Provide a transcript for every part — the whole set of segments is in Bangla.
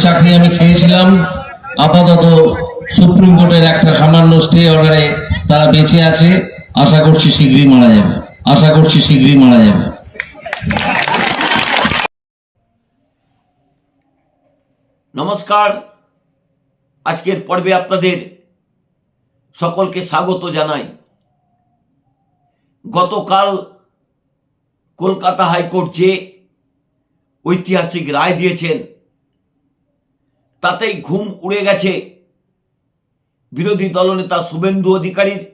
চাকরি আমি খেয়েছিলাম। আপাতত সুপ্রিম কোর্টের একটা সামান্য স্টে অর্ডারে তারা বেঁচে আছে। আশা করছি শীঘ্রই মারা যাবে। আশা করছি শীঘ্রই মারা যাবে। নমস্কার। আজকের পর্বে আপনাদের সকলকে স্বাগত জানাই। গতকাল কলকাতা হাইকোর্ট যে ঐতিহাসিক রায় দিয়েছেন তাতেই ঘুম উড়ে গেছে। বিরোধী দলনেতা শুভেন্দু অধিকারীর।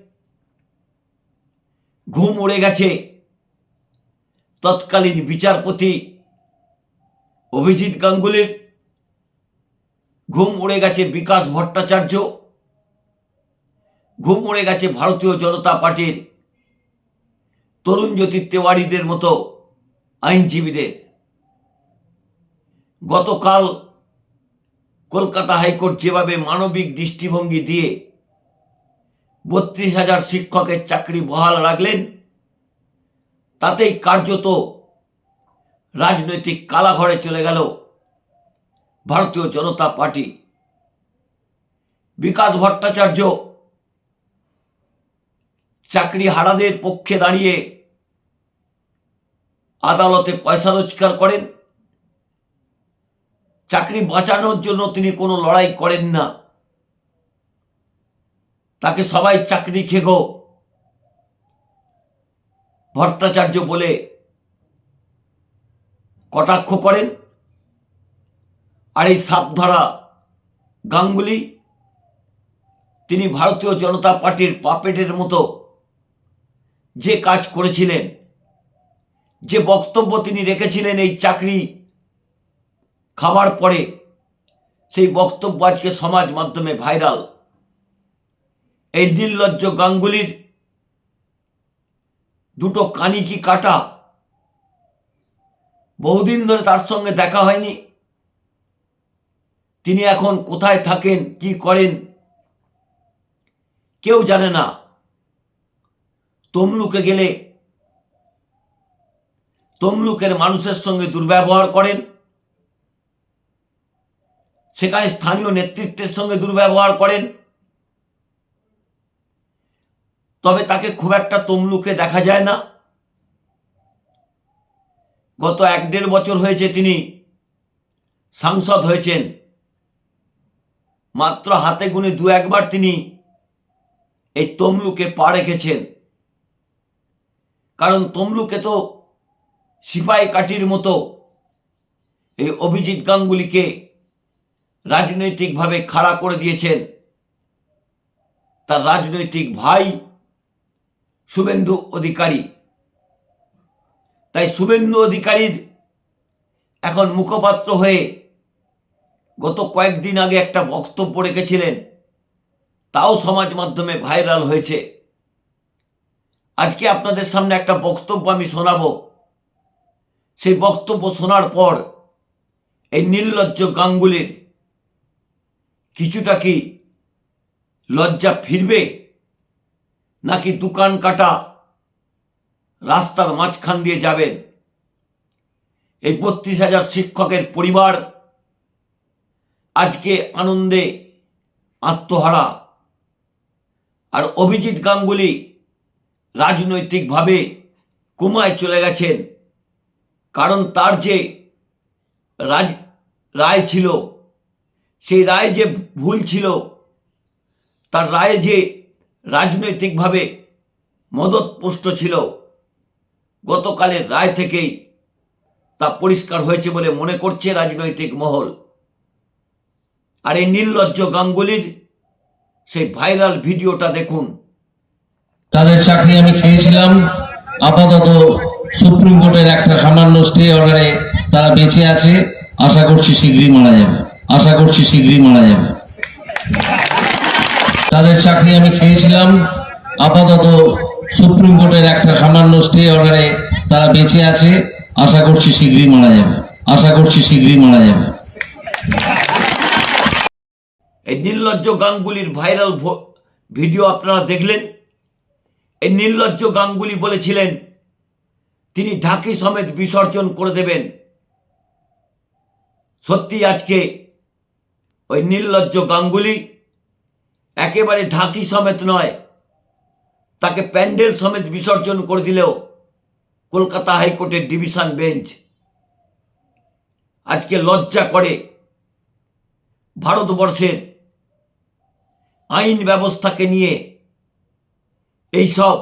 ঘুম উড়ে গেছে। তৎকালীন বিচারপতি অভিজিৎ গাঙ্গুলির। ঘুম উড়ে গেছে বিকাশ ভট্টাচার্য। ঘুম উড়ে গেছে ভারতীয় জনতা পার্টির তরুণ জ্যোতি তেওয়ারিদের মতো আইনজীবীদের। গতকাল কলকাতা হাইকোর্ট যেভাবে মানবিক দৃষ্টিভঙ্গি দিয়ে বত্রিশ হাজার শিক্ষকের চাকরি বহাল রাখলেন, তাতেই কার্যত রাজনৈতিক কালাঘরে চলে গেল ভারতীয় জনতা পার্টি। বিকাশ ভট্টাচার্য চাকরি হারাদের পক্ষে দাঁড়িয়ে আদালতে পয়সা রোজগার করেন। চাকরি বাঁচানোর জন্য তিনি কোনো লড়াই করেন না। তাকে সবাই চাকরি খেগো। ভট্টাচার্য বলে কটাক্ষ করেন। আর এই সাপধরা গাঙ্গুলি তিনি ভারতীয় জনতা পার্টির পাপেটের মতো যে কাজ করেছিলেন, যে বক্তব্য তিনি রেখেছিলেন এই চাকরি খাওয়ার পরে সেই বক্তব্য আজকে সমাজ মাধ্যমে ভাইরাল। এই নির্লজ্জ গাঙ্গুলির দুটো কানি কি কাটা? বহুদিন ধরে তার সঙ্গে দেখা হয়নি। তিনি এখন কোথায় থাকেন, কি করেন, কেউ জানে না। তমলুকে গেলে তমলুকের মানুষের সঙ্গে দুর্ব্যবহার করেন। সেখানে স্থানীয় নেতৃত্বের সঙ্গে দুর্ব্যবহার করেন। তবে তাকে খুব একটা তমলুকে দেখা যায় না। গত এক দেড় বছর হয়েছে তিনি সাংসদ হয়েছেন। মাত্র হাতে গুনে দু একবার তিনি এই তমলুকে পা রেখেছেন। কারণ তমলুকে তো সিপাই কাঠির মতো এই অভিজিৎ গাঙ্গুলিকে রাজনৈতিকভাবে খাড়া করে দিয়েছেন তার রাজনৈতিক ভাই শুভেন্দু অধিকারী। তাই শুভেন্দু অধিকারীর এখন মুখপাত্র হয়ে গত কয়েকদিন আগে একটা বক্তব্য রেখেছিলেন, তাও সমাজ মাধ্যমে ভাইরাল হয়েছে। আজকে আপনাদের সামনে একটা বক্তব্য আমি শোনাবো। সেই বক্তব্য শোনার পর এই নির্লজ্জ গাঙ্গুলির কিছুটা কি লজ্জা ফিরবে? নাকি দোকান কাটা রাস্তার মাঝখান দিয়ে যাবেন? এই বত্রিশ হাজার শিক্ষকের পরিবার আজকে আনন্দে আত্মহারা। আর অভিজিৎ গাঙ্গুলি রাজনৈতিকভাবে কুমায় চলে গেছেন। কারণ তার যে রাজ, রায় ছিল সেই রায় যে ভুল ছিল, তার রায় যে রাজনৈতিকভাবে মদতপুষ্ট ছিল, গতকালের রায় থেকেই তা পরিষ্কার হয়েছে বলে মনে করছে রাজনৈতিক মহল। আর এই নির্লজ্জ গাঙ্গুলির সেই ভাইরাল ভিডিওটা দেখুন। তাদের চাকরি আমি খেয়েছিলাম। আপাতত সুপ্রিম কোর্টের একটা সামান্য স্টে অর্ডারে তারা বেঁচে আছে। আশা করছি শীঘ্রই মারা যাবে। আশা করছি শীঘ্রই মারা যাবে। তাদের চাকরি আমি খেয়েছিলাম। আপাতত সুপ্রিম কোর্টের একটা সামান্য স্টে অর্ডারে তারা বেঁচে আছে। আশা করছি শীঘ্রই মারা যাবে। আশা করছি শীঘ্রই মারা যাবে। এই নির্লজ্জ গাঙ্গুলির ভাইরাল ভিডিও আপনারা দেখলেন? এই নির্লজ্জ গাঙ্গুলি বলেছিলেন, তিনি ঢাকি সমেত বিসর্জন করে দেবেন। সত্যি আজকে ওই নির্লজ্জ গাঙ্গুলি একেবারে ঢাকি সমেত নয়, তাকে প্যান্ডেল সমেত বিসর্জন করে দিলেও কলকাতা হাইকোর্টের ডিভিশন বেঞ্চ আজকে লজ্জা করে ভারতবর্ষের আইন ব্যবস্থাকে নিয়ে এইসব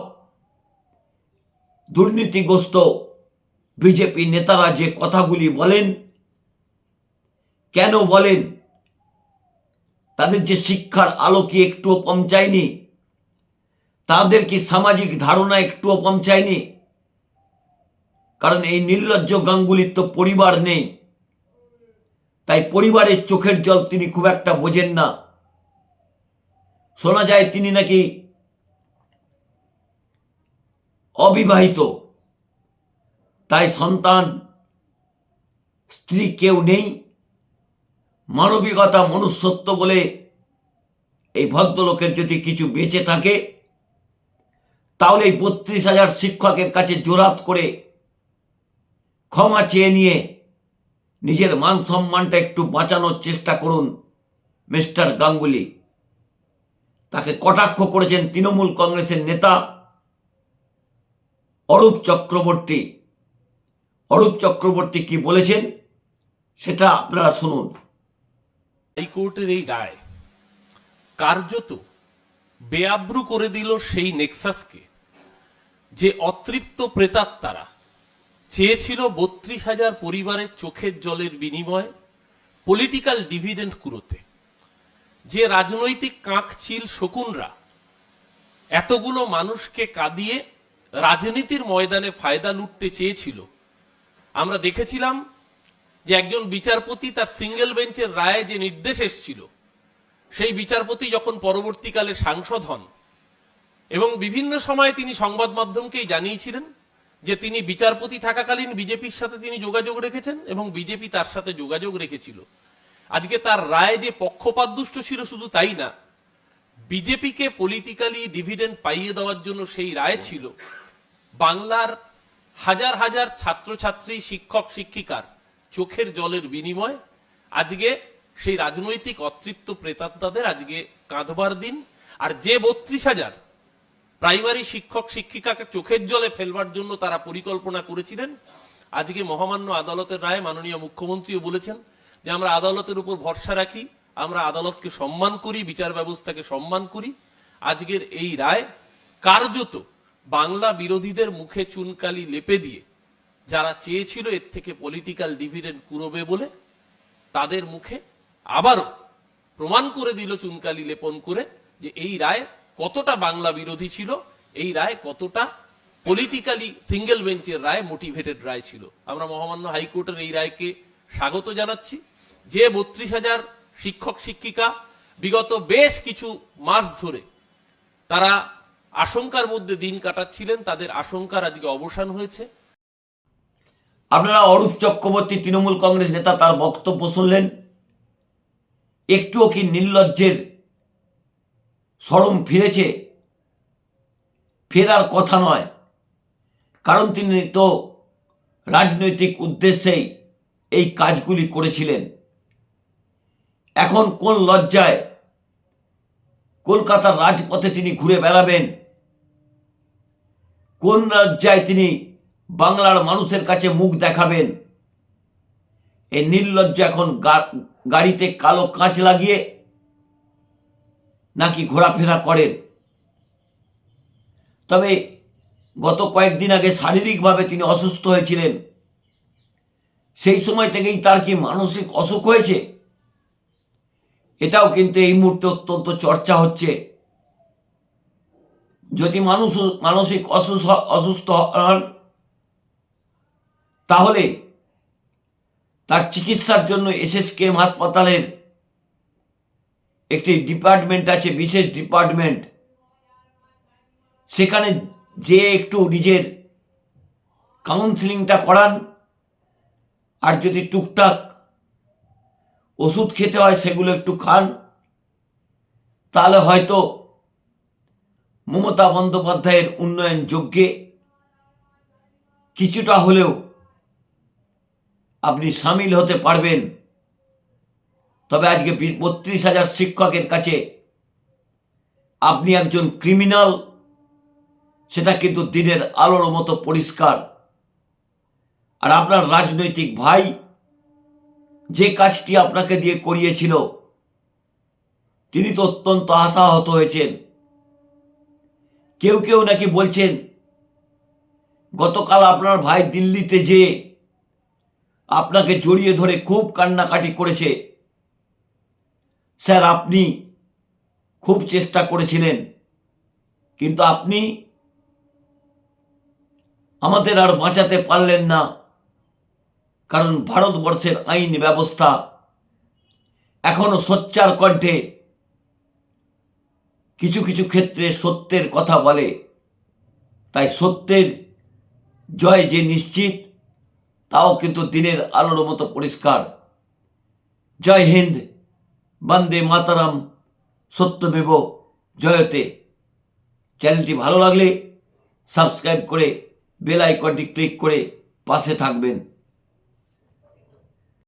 দুর্নীতিগ্রস্ত বিজেপি নেতারা যে কথাগুলি বলেন, কেন বলেন? তাদের যে শিক্ষার আলো কি একটুও পৌঁছায়নি তাদের কি সামাজিক ধারণা একটুও পৌঁছায়নি, কারণ এই নির্লজ্জ গাঙ্গুলির তো পরিবার নেই। তাই পরিবারের চোখের জল তিনি খুব একটা বোঝেন না। শোনা যায় তিনি নাকি অবিবাহিত। তাই সন্তান, স্ত্রী কেউ নেই। মানবিকতা মনুষ্যত্ব বলে এই ভদ্রলোকের যদি কিছু বেঁচে থাকে, তাহলে এই বত্রিশ হাজার শিক্ষকের কাছে জোরাত করে ক্ষমা চেয়ে নিয়ে নিজের মান সম্মানটা একটু বাঁচানোর চেষ্টা করুন মিস্টার গাঙ্গুলি। তাকে কটাক্ষ করেছেন তৃণমূল কংগ্রেসের নেতা অরূপ চক্রবর্তী। অরূপ চক্রবর্তী কি বলেছেন, সেটা আপনারা শুনুন। হাইকোর্টের এই রায়। কার্যত বেআব্রু করে দিল সেই নেক্সাসকে, যে অতৃপ্ত প্রেতাত্মারা চেয়েছিল বত্রিশ হাজার পরিবারের চোখের জলের বিনিময়ে পলিটিক্যাল ডিভিডেন্ড কুড়োতে। যে রাজনৈতিক কাঁকচিল শকুনরা এতগুলো মানুষকে কাঁদিয়ে রাজনীতির ময়দানে ফায়দা লুটতে চেয়েছিল। আমরা দেখেছিলাম যে একজন বিচারপতি তার সিঙ্গেল বেঞ্চের রায়ে যে নির্দেশ এসেছিল, সেই বিচারপতি যখন পরবর্তীকালে সাংসদ হন, এবং বিভিন্ন সময়ে তিনি সংবাদ মাধ্যমকেই জানিয়েছিলেন যে তিনি বিচারপতি থাকাকালীন বিজেপির সাথে তিনি যোগাযোগ রেখেছেন এবং বিজেপি তার সাথে যোগাযোগ রেখেছিল। আজকে তার রায় যে পক্ষপাতদুষ্ট ছিল শুধু তাই না, বিজেপিকে পলিটিক্যালি ডিভিডেন্ড পাইয়ে দেওয়ার জন্য সেই রায় ছিল বাংলার হাজার হাজার ছাত্রছাত্রী, শিক্ষক, শিক্ষিকার চোখের জলের বিনিময়। আজকে সেই রাজনৈতিক অতৃপ্ত প্রেতাত্মাদের আজকে কাঁধবার দিন। আর যে বত্রিশ হাজার প্রাইমারি শিক্ষক, শিক্ষিকাকে চোখের জলে ফেলবার জন্য তারা পরিকল্পনা করেছিলেন, আজকে মহামান্য আদালতের রায় মাননীয় মুখ্যমন্ত্রীও বলেছেন যে আমরা আদালতের উপর ভরসা রাখি, আমরা আদালতকে সম্মান করি, বিচার ব্যবস্থাকে সম্মান করি। আজকের এই রায় কার্যত বাংলা বিরোধীদের মুখে চুনকালি লেপে দিয়ে যারা চেয়েছিল এর থেকে পলিটিক্যাল ডিভিডেন্ড কুড়োবে বলে, তাদের মুখে আবারও প্রমাণ করে দিল চুনকালি লেপন করে যে এই রায় কতটা বাংলা বিরোধী ছিল, এই রায় কতটা পলিটিক্যালি সিঙ্গেল বেঞ্চের রায় মোটিভেটেড রায় ছিল। আমরা মহামান্য হাইকোর্টের এই রায়কে স্বাগত জানাচ্ছি। যে বত্রিশ হাজার শিক্ষক, শিক্ষিকা বিগত বেশ কিছু মাস ধরে তারা আশঙ্কার মধ্যে দিন কাটাচ্ছিলেন, তাদের আশঙ্কার আজকে অবসান হয়েছে। আপনারা অরূপ চক্রবর্তী তৃণমূল কংগ্রেস নেতা তার বক্তব্য শুনলেন? একটুও কি নির্লজ্জের সরম ফিরেছে? ফেরার কথা নয়। কারণ তিনি তো রাজনৈতিক উদ্দেশ্যেই এই কাজগুলি করেছিলেন। এখন কোন লজ্জায় কলকাতার রাজপথে তিনি ঘুরে বেড়াবেন? কোন লজ্জায় তিনি বাংলার মানুষের কাছে মুখ দেখাবেন। এই নির্লজ্জ এখন গাড়িতে কালো কাঁচ লাগিয়ে নাকি ঘোরাফেরা করেন। তবে গত কয়েকদিন আগে শারীরিকভাবে তিনি অসুস্থ হয়েছিলেন। সেই সময় থেকেই তার কি মানসিক অসুখ হয়েছে? এটাও কিন্তু এই মুহূর্তে অত্যন্ত চর্চা হচ্ছে। যদি মানুষ মানসিক অসুস্থ অসুস্থ হন তাহলে তার চিকিৎসার জন্য এসএসকেএম হাসপাতালের একটি ডিপার্টমেন্ট আছে, বিশেষ ডিপার্টমেন্ট সেখানে যে একটু নিজের কাউন্সিলিংটা করান। আর যদি টুকটাক ওষুধ খেতে হয়, সেগুলো একটু খান। তাহলে হয়তো মমতা বন্দ্যোপাধ্যায়ের উন্নয়ন যজ্ঞে কিছুটা হলেও আপনি সামিল হতে পারবেন। তবে আজকে বত্রিশ হাজার শিক্ষকের কাছে আপনি একজন ক্রিমিনাল সেটা কিন্তু দিনের আলোর মতো পরিষ্কার। আর আপনার রাজনৈতিক ভাই যে কাজটি আপনাকে দিয়ে করিয়েছিল, তিনি তো অত্যন্ত আশাহত হয়েছেন। কেউ কেউ নাকি বলছেন, গতকাল আপনার ভাই দিল্লিতে যে আপনাকে জড়িয়ে ধরে খুব কান্নাকাটি করেছে। স্যার, আপনি খুব চেষ্টা করেছিলেন, কিন্তু আপনি আমাদের আর বাঁচাতে পারলেন না, কারণ ভারতবর্ষের আইন ব্যবস্থা এখনও সোচ্চার কণ্ঠে কিছু কিছু ক্ষেত্রে সত্যের কথা বলে। তাই সত্যের জয় যে নিশ্চিত তাও কিন্তু দিনের আলোর মতো পরিষ্কার। জয় হিন্দ, বন্দে মাতারাম, সত্যমেব, জয়তে। চ্যানেলটি ভালো লাগলে সাবস্ক্রাইব করে বেল আইকনটি ক্লিক করে পাশে থাকবেন।